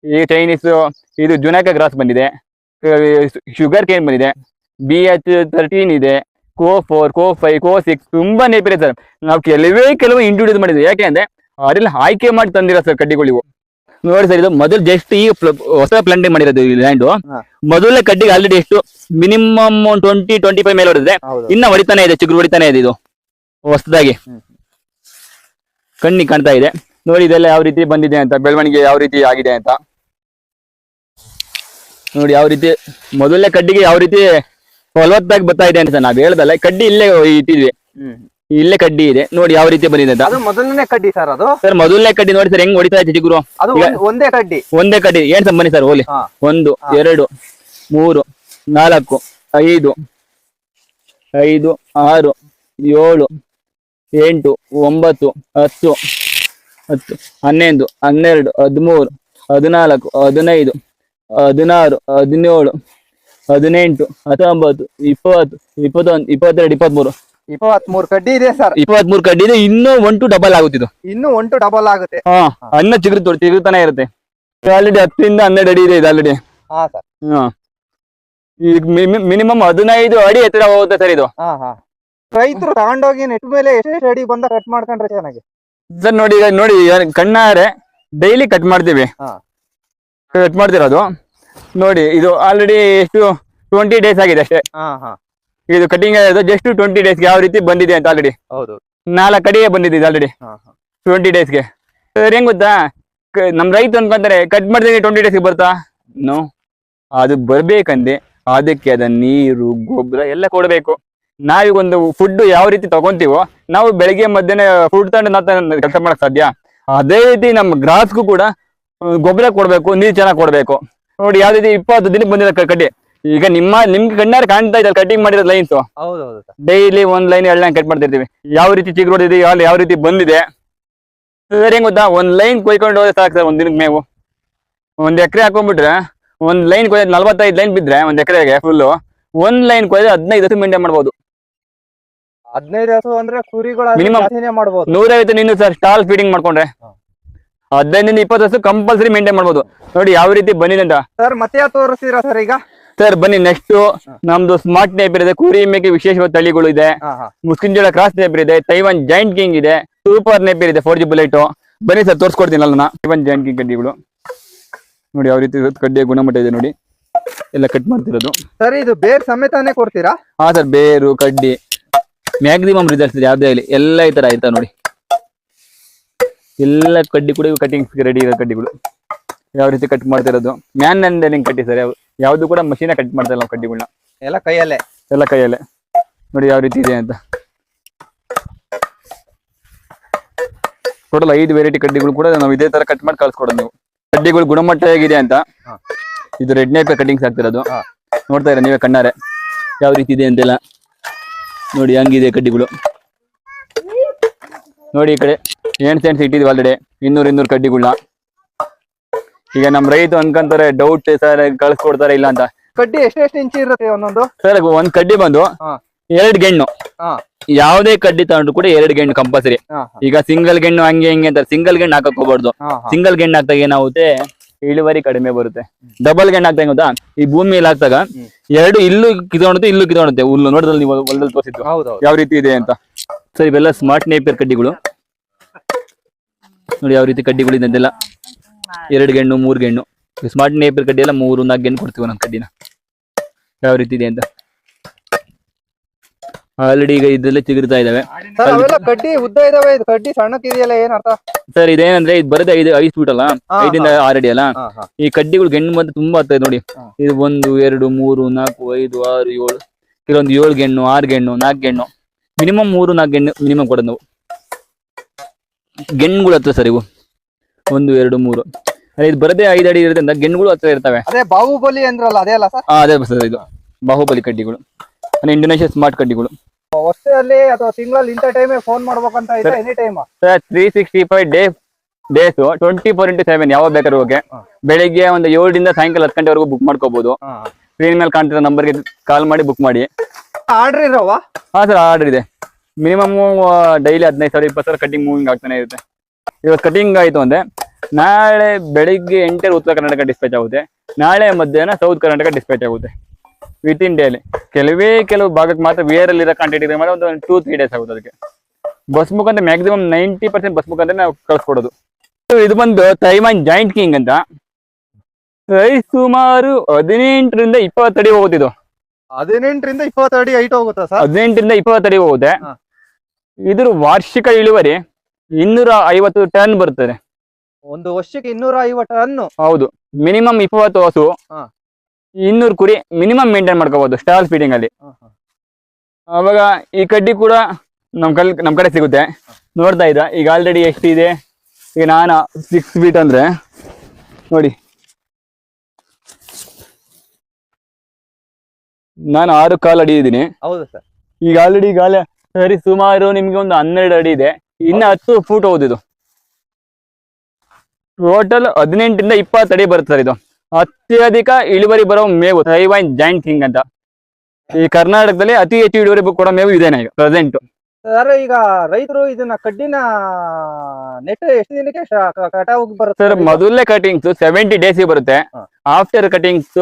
[SPEAKER 1] ಈ ಚೈನೀಸ್ ಇದು ಜುನಾಕ ಗ್ರಾಸ್ ಬಂದಿದೆ ಶುಗರ್ ಕೇನ್ ಬಂದಿದೆ ಬಿ ಎಚ್ ತರ್ಟೀನ್ ಇದೆ Co four Co five Co six ತುಂಬಾ ನೇಪಿದೆ ಸರ್. ನಾವು ಕೆಲವೇ ಕೆಲವು ಇಂಟ್ರೊಡ್ಯೂಸ್ ಮಾಡಿದ್ವಿ. ಯಾಕೆ ಅಂದರೆ ಅವರೆಲ್ಲ ಆಯ್ಕೆ ಮಾಡಿ ತಂದಿರೋ ಸರ್ ಕಡ್ಡಿಗಳಿವು. ನೋಡಿ ಸರ್ ಇದು ಮೊದಲು ಜಸ್ಟ್ ಈ ಹೊಸ ಪ್ಲಾಂಟಿಂಗ್ ಮಾಡಿರೋದು ಈ ಲ್ಯಾಂಡ್. ಮೊದಲನೇ ಕಡ್ಡಿಗೆ ಆಲ್ರೆಡಿ ಎಷ್ಟು ಮಿನಿಮಮ್ ಟ್ವೆಂಟಿ ಟ್ವೆಂಟಿ ಫೈವ್ ಮೇಲೆ
[SPEAKER 2] ಹೊಡೆದ್ರೆ
[SPEAKER 1] ಇನ್ನ ಹೊಡಿತಾನೆ ಇದೆ ಚಿಗುರು ಹೊಡಿತಾನೆ ಇದೆ ಇದು. ಹೊಸದಾಗಿ. ಕಣ್ಣಿಗೆ ಕಾಣ್ತಾ ಇದೆ. ನೋಡಿ ಇದೆಲ್ಲ ಯಾವ ರೀತಿ ಬಂದಿದೆ ಅಂತ ಬೆಳವಣಿಗೆ ಯಾವ ರೀತಿ ಆಗಿದೆ ಅಂತ. ನೋಡಿ ಯಾವ ರೀತಿ ಮೊದಲನೇ ಕಡ್ಡಿಗೆ ಯಾವ ರೀತಿ ಫಲವತ್ತಾಗಿ ಬರ್ತಾ ಇದೆ ಅಂತ ನಾವು ಹೇಳ್ದಲ್ಲ ಕಡ್ಡಿ ಇಲ್ಲೇ ಇಟ್ಟಿದ್ವಿ. ಇಲ್ಲೇ ಕಡ್ಡಿ ಇದೆ. ನೋಡಿ ಯಾವ ರೀತಿ ಬಂದಿದೆ ಅಂತ.
[SPEAKER 2] ಅದು ಮೊದಲನೇ ಕಡ್ಡಿ ಸರ್ ಅದು.
[SPEAKER 1] ಸರ್ ಮೊದಲನೇ ಕಡ್ಡಿ ನೋಡಿ ಸರ್ ಹೆಂಗ್ ಹೊಡಿತಾ ಇದೆ ಚಿಗುರು
[SPEAKER 2] ಅದು ಒಂದ್- ಒಂದೇ ಕಡ್ಡಿ.
[SPEAKER 1] ಒಂದೇ ಕಡ್ಡಿ. ಏನ್ ಸಂಬಂಧಿ ಬನ್ನಿ ಸರ್ ಹೋಲಿ
[SPEAKER 2] ಹಾ.
[SPEAKER 1] ಒಂದು. ಎರಡು ಮೂರು ನಾಲ್ಕು ಐದು ಐದು ಆರು ಏಳು ಎಂಟು ಒಂಬತ್ತು ಹತ್ತು ಹತ್ತು ಹನ್ನೊಂದು ಹನ್ನೆರಡು ಹದಿಮೂರು ಹದಿನಾಲ್ಕು ಹದಿನೈದು ಹದಿನಾರು ಹದಿನೇಳು ಹದಿನೆಂಟು ಹತ್ತೊಂಬತ್ತು ಇಪ್ಪತ್ತು ಇಪ್ಪತ್ತೊಂದು ಇಪ್ಪತ್ತೆರಡು ಇಪ್ಪತ್ಮೂರು
[SPEAKER 2] ಮೂರು ಕಡ್ಡಿ ಇದೆ ಸರ್.
[SPEAKER 1] ಇಪ್ಪತ್ಮೂರು ಕಡ್ಡಿ ಇದೆ ಇನ್ನೂ ಒನ್ ಟು ಡಬಲ್ ಆಗುತ್ತಿದ್ದು
[SPEAKER 2] ಇನ್ನು ಒಂಟು ಡಬಲ್ ಆಗುತ್ತೆ.
[SPEAKER 1] ಹಾ ಅನ್ನ ಚಿಗುರು ಚಿಗುರ್ತಾನೆ ಇರುತ್ತೆ. ಆಲ್ರೆಡಿ ಹತ್ತರಿಂದ ಹನ್ನೆರಡು ಅಡಿ ಇದೆ ಇದು ಆಲ್ರೆಡಿ
[SPEAKER 2] ಹಾ ಸರ್.
[SPEAKER 1] ಹಾ. ಈಗ ಮಿನಿಮಮ್ ಹದಿನೈದು ಅಡಿ ಎತ್ತರ ಹೋಗುತ್ತೆ ಸರ್ ಇದು.
[SPEAKER 2] ಹಾ ಹಾ. ರೈತರು ತಗೊಂಡೋಗಿ ನೆಟ್ ಮೇಲೆ ಎಷ್ಟೆಷ್ಟು ಅಡಿ ಬಂದ ಕಟ್ ಮಾಡ್ಕೊಂಡ್ರೆ ಚೆನ್ನಾಗಿ
[SPEAKER 1] ಸರ್ ನೋಡಿ ಈಗ ನೋಡಿ ಕಣ್ಣಾರೆ ಡೈಲಿ ಕಟ್ ಮಾಡ್ತೀವಿ.
[SPEAKER 2] ಹಾ.
[SPEAKER 1] ಕಟ್ ಮಾಡ್ತಿರೋದು. ನೋಡಿ ಇದು ಆಲ್ರೆಡಿ ಎಷ್ಟು ಟ್ವೆಂಟಿ ಡೇಸ್ ಆಗಿದೆ ಅಷ್ಟೇ.
[SPEAKER 2] ಹಾ ಹಾ.
[SPEAKER 1] ಇದು ಕಟಿಂಗ್ ಜಸ್ಟ್ ಟ್ವೆಂಟಿ ಡೇಸ್ಗೆ ಯಾವ ರೀತಿ ಬಂದಿದೆ ಅಂತ ಆಲ್ರೆಡಿ
[SPEAKER 2] ಹೌದು.
[SPEAKER 1] ನಾಲ್ಕು ಅಡಿಗೆ ಬಂದಿದೆ ಆಲ್ರೆಡಿ ಟ್ವೆಂಟಿ ಡೇಸ್ಗೆ ಸರ್ ಹೆಂಗ್ ಗೊತ್ತಾ? ನಮ್ ರೈತ ಅನ್ಕೊಂತಾರೆ ಕಟ್ ಮಾಡಿದ್ರೆ ಟ್ವೆಂಟಿ ಡೇಸ್ಗೆ ಬರ್ತಾ ನೋ ಅದು ಬರ್ಬೇಕಂದೆ. ಅದಕ್ಕೆ ಅದ ನೀರು ಗೊಬ್ಬರ ಎಲ್ಲ ಕೊಡ್ಬೇಕು. ನಾವೀಗ ಒಂದು ಫುಡ್ ಯಾವ ರೀತಿ ತಗೊಂತೀವೋ ನಾವು ಬೆಳಿಗ್ಗೆ ಮಧ್ಯಾಹ್ನ ಫುಡ್ ತಗೊಂಡು ನಾವು ಕೆಲಸ ಮಾಡಕ್ ಸಾಧ್ಯ? ಅದೇ ರೀತಿ ನಮ್ಮ ಗ್ರಾಸ್ಗೂ ಕೂಡ ಗೊಬ್ಬರ ಕೊಡ್ಬೇಕು ನೀರು ಚೆನ್ನಾಗಿ ಕೊಡ್ಬೇಕು. ನೋಡಿ ಯಾವ ರೀತಿ ಇಪ್ಪತ್ತು ದಿನಕ್ಕೆ ಬಂದಿರೋ ಕಡ್ಡಿ. ಈಗ ನಿಮ್ಮ ನಿಮ್ಗೆ ಕಣ್ಣಾರೆ ಕಾಣ್ತಾ ಇದೆ ಕಟಿಂಗ್ ಮಾಡಿರೋ ಲೈನ್ಸ್ ಡೈಲಿ ಒಂದ್ ಲೈನ್ ಎರಡ್ ಲೈನ್ ಕಟ್ ಮಾಡ್ತಿರ್ತೀವಿ. ಯಾವ ರೀತಿ ಚಿಗುರು ಇದೆ ಅಲ್ಲಿ ಯಾವ ರೀತಿ ಬಂದಿದೆ? ಸರ್ ಹೆಂಗ್ ಗೊತ್ತಾ? ಒಂದ್ ಲೈನ್ ಕೊಯ್ಕೊಂಡು ಹೋದ್ರೆ ಸಾಕು ಸರ್ ಒಂದ್ ದಿನಕ್ಕೆ ಮೇವು. ಒಂದ್ ಎಕರೆ ಹಾಕೊಂಡ್ಬಿಟ್ರೆ ಒಂದ್ ಲೈನ್ ಕೊಯ್ದು ನಲ್ವತ್ತೈದು ಲೈನ್ ಬಿದ್ರೆ ಒಂದ್ ಎಕರೆಗೆ ಫುಲ್ಲು ಒಂದ್ ಲೈನ್ ಕೊಯ್ದು ಹದಿನೈದು ಹತ್ತು ಮೇಂಟೈನ್ ಮಾಡ್ಬೋದು.
[SPEAKER 2] ಹದಿನೈದು ಹಸು ಅಂದ್ರೆ ಮಾಡ್ಬೋದು.
[SPEAKER 1] ನೂರೈವತ್ತು ನೀನು ಸರ್ ಸ್ಟಾಲ್ ಫೀಡಿಂಗ್ ಮಾಡ್ಕೊಂಡ್ರೆ.
[SPEAKER 2] ಹದಿನೈದು
[SPEAKER 1] ಹದಿನೈದರಿಂದ ಇಪ್ಪತ್ತು ಹಸು ಕಂಪಲ್ಸರಿ ಮೇಂಟೈನ್ ಮಾಡ್ಬೋದು. ನೋಡಿ ಯಾವ ರೀತಿ ಬಂದಿದೆ ಅಂತ.
[SPEAKER 2] ಸರ್ ಮತ್ತೆ ತೋರಿಸ್ತೀರಾ ಸರ್ ಈಗ?
[SPEAKER 1] ಸರ್ ಬನ್ನಿ ನೆಕ್ಸ್ಟ್ ನಮ್ದು ಸ್ಮಾರ್ಟ್ ನೇಪರ್ ಇದೆ ಕುರಿ ಮೇಕೆ ವಿಶೇಷವಾದ ತಳಿಗಳು ಇದೆ. ಮುಸ್ಕಿಂಜೋಳ ಕ್ರಾಸ್ ನೇಬರ್ ಇದೆ ತೈವನ್ ಜಾಯಿಂಟ್ ಕಿಂಗ್ ಇದೆ ಸೂಪರ್ ನೇಬರ್ ಇದೆ ಫೋರ್ ಜಿ ಬುಲೆಟ್ ಬನ್ನಿ ಸರ್ ತೋರಿಸ್ಕೊಡ್ತೀನಿ ಅಲ್ಲ ತೈವನ್ ಜಾಯಿಂಟ್ ಕಿಂಗ್ ಕಡ್ಡಿಗಳು. ನೋಡಿ ಯಾವ ರೀತಿ ಕಡ್ಡಿ ಕಡ್ಡಿಯ ಗುಣಮಟ್ಟ ಇದೆ ನೋಡಿ. ಎಲ್ಲ ಕಟ್ ಮಾಡ್ತಿರೋದು.
[SPEAKER 2] ಸರ್ ಇದು ಬೇರ್ ಸಮೇತಾನೆ ಕೊಡ್ತೀರಾ?
[SPEAKER 1] ಹಾ ಸರ್ ಬೇರು ಕಡ್ಡಿ ಮ್ಯಾಕ್ಸಿಮಮ್ ರಿಸಲ್ಟ್ಸ್ ಇದೆ ಯಾವ್ದೇ ಆಗಲಿ. ಎಲ್ಲ ಈ ತರ ಆಯ್ತಾ ನೋಡಿ. ಎಲ್ಲ ಕಡ್ಡಿ ಕೂಡ ಕಟಿಂಗ್ಸ್ ರೆಡಿ ಇರೋ ಕಡ್ಡಿಗಳು. ಯಾವ ರೀತಿ ಕಟ್ ಮಾಡ್ತಿರೋದು. ಮ್ಯಾನ್ ಅಂದಲ್ಲಿ ಕಟ್ಟಿ ಸರ್ ಯಾವ ಯಾವ್ದು ಕೂಡ ಮಷೀನ ಕಟ್ ಮಾಡ್ತಾ ಇಲ್ಲ ನಾವು ಕಡ್ಡಿಗಳನ್ನ
[SPEAKER 2] ಎಲ್ಲ ಕೈಯಲ್ಲೇ.
[SPEAKER 1] ಎಲ್ಲ ಕೈಯಲ್ಲೇ. ನೋಡಿ ಯಾವ ರೀತಿ ಇದೆ ಅಂತ. ಟೋಟಲ್ ಐದು ವೆರೈಟಿ ಕಡ್ಡಿಗಳು ಕೂಡ ನಾವು ಇದೇ ತರ ಕಟ್ ಮಾಡಿ ಕಳ್ಸ್ಕೊಡೋದು ನೀವು. ಕಡ್ಡಿಗಳು ಗುಣಮಟ್ಟ ಹೇಗಿದೆ ಅಂತ. ಇದು ರೆಡ್ ನೇಪ್ ಕಟಿಂಗ್ಸ್ ಆಗ್ತಿರೋದು. ನೋಡ್ತಾ ಇರ ನೀವೇ ಕಣ್ಣಾರೆ? ಯಾವ ರೀತಿ ಇದೆ ಅಂತೆಲ್ಲ. ನೋಡಿ ಹಂಗಿದೆ ಕಡ್ಡಿಗಳು. ನೋಡಿ ಈ ಕಡೆ ಏನ್ ಸೆಂಟ್ಸ್ ಇಟ್ಟಿದ್ವಿ ಆಲ್ರೆಡಿ ಇನ್ನೂರು ಇನ್ನೂರು ಕಡ್ಡಿಗಳನ್ನ ಈಗ ನಮ್ ರೈತ ಅನ್ಕೊಂತಾರೆ ಡೌಟ್ ಸರ್ ಕಳ್ಸ್ಕೊಡ್ತಾರೆ ಇಲ್ಲ ಅಂತ.
[SPEAKER 2] ಕಡ್ಡಿ ಎಷ್ಟೆಷ್ಟು ಇಂಚ್ ಇರುತ್ತೆ ಒಂದೊಂದು?
[SPEAKER 1] ಸರ್ ಒಂದ್ ಕಡ್ಡಿ ಬಂದು. ಎರಡ್ ಗೆಣ್ಣು. ಯಾವ್ದೇ ಕಡ್ಡಿ ತಗೊಂಡ್ರು ಕೂಡ ಎರಡ್ ಗೆಣ್ಣು ಕಂಪಲ್ಸರಿ ಈಗ ಸಿಂಗಲ್ ಗೆಣ್ಣು ಹಂಗೆ ಹಿಂಗೆ ಅಂತ ಸಿಂಗಲ್ ಗೆಣ್ಣು ಹಾಕಕ್ ಹೋಗ್ಬಾರ್ದು. ಸಿಂಗಲ್ ಗೆಣ್ಣು ಹಾಕ್ದಾಗ ಏನಾಗುತ್ತೆ? ಇಳುವರಿ ಕಡಿಮೆ ಬರುತ್ತೆ. ಡಬಲ್ ಗೆಣ್ಣು ಹಾಕ್ದಂಗ ಗೊತ್ತಾ? ಈ ಭೂಮಿಯಲ್ಲಿ ಹಾಕ್ದಾಗ. ಎರಡು ಇಲ್ಲೂ ಕಿತ್ಕೊಂಡುತ್ತೆ ಇಲ್ಲೂ ಕಿತ್ಕೊಳುತ್ತೆ ಹುಲ್ಲು ನೋಡಿದ್ರೆ ನೀವು ಹೊಲದಲ್ಲಿ ತೋರಿಸಿದ್ದು.
[SPEAKER 2] ಹೌದೌದು.
[SPEAKER 1] ಯಾವ ರೀತಿ ಇದೆ ಅಂತ? ಸರ್ ಇವೆಲ್ಲ ಸ್ಮಾರ್ಟ್ ನೇಪಿಯರ್ ಕಡ್ಡಿಗಳು. ನೋಡಿ ಯಾವ ರೀತಿ ಕಡ್ಡಿಗಳು ಇದೆ ಅಂತೆಲ್ಲ. ಎರಡು ಗೆಣ್ಣು ಮೂರು ಗೆಣ್ಣು. ಸ್ಮಾರ್ಟ್ ನೇಪರ್ ಕಡ್ಡಿ ಎಲ್ಲ ಮೂರು ನಾಲ್ಕು ಗೆಣ್ಣು ಕೊಡ್ತೀವಿ ಒಂದೊಂದು ಕಡ್ಡಿನ. ಯಾವ ರೀತಿ ಇದೆ ಅಂತ. ಆಲ್ರೆಡಿ ಈಗ ಇದೆಲ್ಲ ಚಿಗುರ್ತಾ ಇದಾವೆ.
[SPEAKER 2] ಸರ್ ಕಡ್ಡಿ ಉದ್ದ ಇದಾವೆ ಇದು ಕಡ್ಡಿ ಸಣ್ಣಕ್ಕಿದೆಯಲ್ಲ ಏನ್ ಅರ್ಥ?
[SPEAKER 1] ಸರ್ ಇದೇನಂದ್ರೆ ಇದು ಬರದ ಐದು ಐದು ಫೀಟ್ ಅಲ್ಲ? ಐದಿಂದ ಆರಡಿ ಅಡಿ ಅಲ್ಲ? ಈ ಕಡ್ಡಿಗಳು ಗೆಣ್ಣು ಮತ್ತೆ ತುಂಬಾ ಆಗ್ತದೆ ನೋಡಿ. ಇದು ಒಂದು ಎರಡು ಮೂರು ನಾಲ್ಕು ಐದು ಆರು ಏಳು. ಕೆಲವೊಂದು ಏಳು ಗೆಣ್ಣು ಆರು ಗೆಣ್ಣು ನಾಲ್ಕು ಗೆಣ್ಣು. ಮಿನಿಮಮ್ ಮೂರು ನಾಲ್ಕು ಗೆಣ್ಣು ಮಿನಿಮಮ್ ಕೊಡೋದು ನಾವು. ಗೆಣ್ಣುಗಳು ಹತ್ರ ಸರ್ ಇವು. ಒಂದು ಎರಡು ಮೂರು. ಅದೇ ಇದು ಬರದೇ ಐದು ಅಡಿ ಇರೋದ್ರಿಂದ ಗೆಣ್ಣುಗಳು ಹತ್ರ ಇರ್ತವೆ.
[SPEAKER 2] ಅದೇ ಬಾಹುಬಲಿ ಅಂದ್ರಲ್ಲ ಅದೇ ಅಲ್ಲ ಸರ್?
[SPEAKER 1] ಅದೇ ಸರ್ ಇದು. ಬಾಹುಬಲಿ ಕಡ್ಡಿಗಳು. ಅಂದ್ರೆ ಇಂಡೋನೇಷಿಯಾ ಸ್ಮಾರ್ಟ್ ಕಡ್ಡಿಗಳು.
[SPEAKER 2] ವರ್ಷದಲ್ಲಿ ಅಥವಾ ತಿಂಗಳಲ್ಲಿ ಇಂಥ ಟೈಮೇ ಫೋನ್ ಮಾಡ್ಬೇಕಂತ ಇದೆ any time
[SPEAKER 1] sir three sixty five day days twenty four into seven ಯಾವಾಗ ಬೇಕಾದ್ರೂ ಹೋಗಿ ಬೆಳಿಗ್ಗೆ ಒಂದು ಏಳರಿಂದ ಸಾಯಂಕಾಲ ಹತ್ತು ಗಂಟೆವರೆಗೂ ಬುಕ್ ಮಾಡ್ಕೋಬಹುದು ಸ್ಕ್ರೀನ್ ಮೇಲೆ ಕಾಣ್ತಿರೋ ನಂಬರ್ಗೆ ಕಾಲ್ ಮಾಡಿ ಬುಕ್ ಮಾಡಿ.
[SPEAKER 2] ಆರ್ಡ್ರ್ ಇರೋವ?
[SPEAKER 1] ಹಾ ಸರ್ ಆರ್ಡರ್ ಇದೆ. ಮಿನಿಮಮ್ ಡೈಲಿ ಹದಿನೈದು ಸಾವಿರ ಇಪ್ಪತ್ತು ಸಾವಿರ ಕಟಿಂಗ್ ಮೂವಿಂಗ್ ಆಗ್ತಾನೆ ಇರುತ್ತೆ. ಇವತ್ತು ಕಟಿಂಗ್ ಆಯ್ತು ಅಂದ್ರೆ ನಾಳೆ ಬೆಳಿಗ್ಗೆ ಎಂಟರ ಉತ್ತರ ಕರ್ನಾಟಕ ಡಿಸ್ಪ್ಯಾಚ್ ಆಗುತ್ತೆ. ನಾಳೆ ಮಧ್ಯಾಹ್ನ ಸೌತ್ ಕರ್ನಾಟಕ ಡಿಸ್ಪ್ಯಾಚ್ ಆಗುತ್ತೆ. ವಿತ್ ಇನ್ ಡೇಲಿ ಕೆಲವೇ ಕೆಲವು ಭಾಗಕ್ಕೆ ಮಾತ್ರ ವಿಯರ್ ಅಲ್ಲಿ ಇರೋ ಕ್ವಾಂಟಿಟಿ ಮಾತ್ರ ಒಂದು ಟೂ ತ್ರೀ ಡೇಸ್ ಆಗುತ್ತೆ ಅದಕ್ಕೆ. ಬಸ್ ಮುಖಾಂತರ ಮ್ಯಾಕ್ಸಿಮಮ್ ನೈಂಟಿ ಪರ್ಸೆಂಟ್ ಬಸ್ ಮುಖಾಂತರ ನಾವು ಕಳ್ಸ್ಕೊಡೋದು. ಇದು ಬಂದು ತೈವಾನ್ ಜಾಯಿಂಟ್ ಕಿಂಗ್ ಅಂತ. ಸೈಜ್ ಸುಮಾರು ಹದಿನೆಂಟರಿಂದ ಇಪ್ಪತ್ತಡಿ ಅಡಿ ಇದು.
[SPEAKER 2] ಹದಿನೆಂಟರಿಂದ ಇಪ್ಪತ್ತು ಅಡಿ ಹೈಟ್ ಹೋಗುತ್ತಾ ಸರ್
[SPEAKER 1] ಹದಿನೆಂಟರಿಂದ ಇಪ್ಪತ್ತು ಅಡಿ ಹೋಗುತ್ತೆ. ಇದ್ರ ವಾರ್ಷಿಕ ಇಳುವರಿ ಇನ್ನೂರ ಐವತ್ತು ಟನ್ ಬರ್ತದೆ.
[SPEAKER 2] ಒಂದು ವರ್ಷಕ್ಕೆ ಇನ್ನೂರ ಐವತ್ತು ಟನ್
[SPEAKER 1] ಹೌದು. ಮಿನಿಮಮ್ ಇಪ್ಪತ್ತು ಹಸು.
[SPEAKER 2] ಹಾ.
[SPEAKER 1] ಇನ್ನೂರು ಕುರಿ ಮಿನಿಮಮ್ ಮೇಂಟೈನ್ ಮಾಡ್ಕೋಬಹುದು ಸ್ಟಾಲ್ ಫೀಡಿಂಗ್ ಅಲ್ಲಿ. ಅವಾಗ ಈ ಕಡ್ಡಿ ಕೂಡ ನಮ್ ಕಲ್ ನಮ್ ಕಡೆ ಸಿಗುತ್ತೆ. ನೋಡ್ತಾ ಇದ್ದ ಈಗ ಆಲ್ರೆಡಿ ಎಷ್ಟಿದೆ ಈಗ ನಾನು ಸಿಕ್ಸ್ ಫೀಟ್ ಅಂದ್ರೆ ನೋಡಿ. ನಾನು ಆರು ಕಾಲು ಅಡಿ ಇದ್ದೀನಿ.
[SPEAKER 2] ಹೌದು ಸರ್.
[SPEAKER 1] ಈಗ ಆಲ್ರೆಡಿ ಈಗ ಸರಿ ಸುಮಾರು ನಿಮ್ಗೆ ಒಂದು ಹನ್ನೆರಡು ಅಡಿ ಇದೆ. ಇನ್ನ ಹತ್ತು ಫೂಟ್ ಹೋಗುದು ಟೋಟಲ್ ಹದಿನೆಂಟರಿಂದ ಇಪ್ಪತ್ತು ಅಡಿ ಬರುತ್ತೆ ಸರ್ ಇದು. ಅತ್ಯಧಿಕ ಇಳುವರಿ ಬರೋ ಮೇವು ತೈವಾನ್ ಜಾಯಿಂಟ್ ಕಿಂಗ್ ಅಂತ. ಈ ಕರ್ನಾಟಕದಲ್ಲಿ ಅತಿ ಹೆಚ್ಚು ಇಳುವರಿ ಕೊಡೋ ಮೇವು ಇದೇನೆ ಈಗ ಪ್ರೆಸೆಂಟ್
[SPEAKER 2] ಸರ್ ಈಗ ರೈತರು ಇದನ್ನ ಕಡ್ಡಿನ ನೆಟ್ ಎಷ್ಟು ದಿನಕ್ಕೆ ಕಟಾವ್ ಬರುತ್ತೆ?
[SPEAKER 1] ಸರ್ ಮೊದಲೇ ಕಟಿಂಗ್ಸ್ ಸೆವೆಂಟಿ ಡೇಸ್ ಬರುತ್ತೆ. ಆಫ್ಟರ್ ಕಟಿಂಗ್ಸ್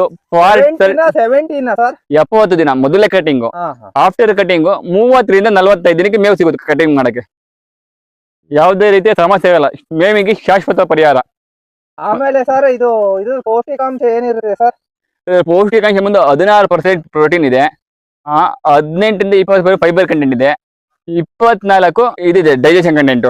[SPEAKER 1] ಎಪ್ಪತ್ತು ದಿನ ಮೊದಲೇ ಕಟಿಂಗ್ ಆಫ್ಟರ್ ಕಟಿಂಗ್ ಮೂವತ್ತರಿಂದ ನಲ್ವತ್ತೈದು ದಿನಕ್ಕೆ ಮೇವು ಸಿಗುತ್ತೆ ಕಟಿಂಗ್ ಮಾಡಕ್ಕೆ. ಯಾವುದೇ ರೀತಿಯ ಸಮಸ್ಯೆ ಆಗಲ್ಲ. ಮೇವಿಗೆ ಶಾಶ್ವತ ಪರಿಹಾರ.
[SPEAKER 2] ಆಮೇಲೆ ಸರ್ ಇದು ಇದು ಪೌಷ್ಟಿಕಾಂಶ ಏನಿರುತ್ತೆ ಸರ್
[SPEAKER 1] ಪೌಷ್ಟಿಕಾಂಶ ಬಂದು ಹದಿನಾರು ಪರ್ಸೆಂಟ್ ಪ್ರೋಟೀನ್ ಇದೆ. ಆ ಹದಿನೆಂಟರಿಂದ ಇಪ್ಪತ್ತು ಫೈಬರ್ ಕಂಟೆಂಟ್ ಇದೆ. ಇಪ್ಪತ್ನಾಲ್ಕು ಇದಿದೆ ಡೈಜೆಷನ್ ಕಂಟೆಂಟ್